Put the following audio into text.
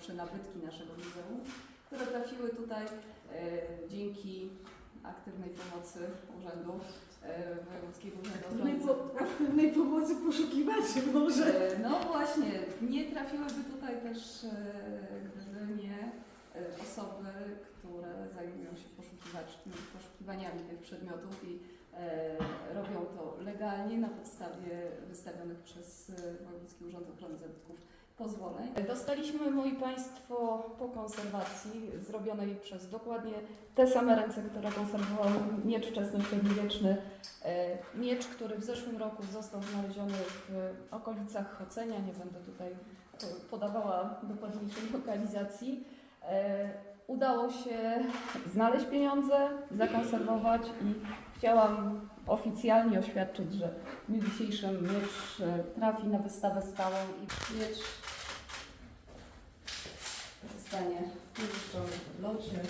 najnowsze nabytki naszego muzeum, które trafiły tutaj e, dzięki aktywnej pomocy Urzędu e, Wojewódzkiego Urzędu Aktywnej, po, aktywnej pomocy poszukiwaczy może. E, No właśnie, nie trafiłyby tutaj też, gdyby nie osoby, które zajmują się poszukiwaniami tych przedmiotów i robią to legalnie na podstawie wystawionych przez Wojewódzki Urząd Ochrony Zabytków Dostaliśmy, moi Państwo, po konserwacji zrobionej przez dokładnie te same ręce, które konserwowały miecz wczesny średniowieczny E, Miecz, który w zeszłym roku został znaleziony w okolicach Chocenia, nie będę tutaj e, podawała dokładniejszej lokalizacji. E, Udało się znaleźć pieniądze, zakonserwować i chciałam oficjalnie oświadczyć, że w dniu dzisiejszym miecz e, trafi na wystawę stałą i miecz zostanie umieszczony w locie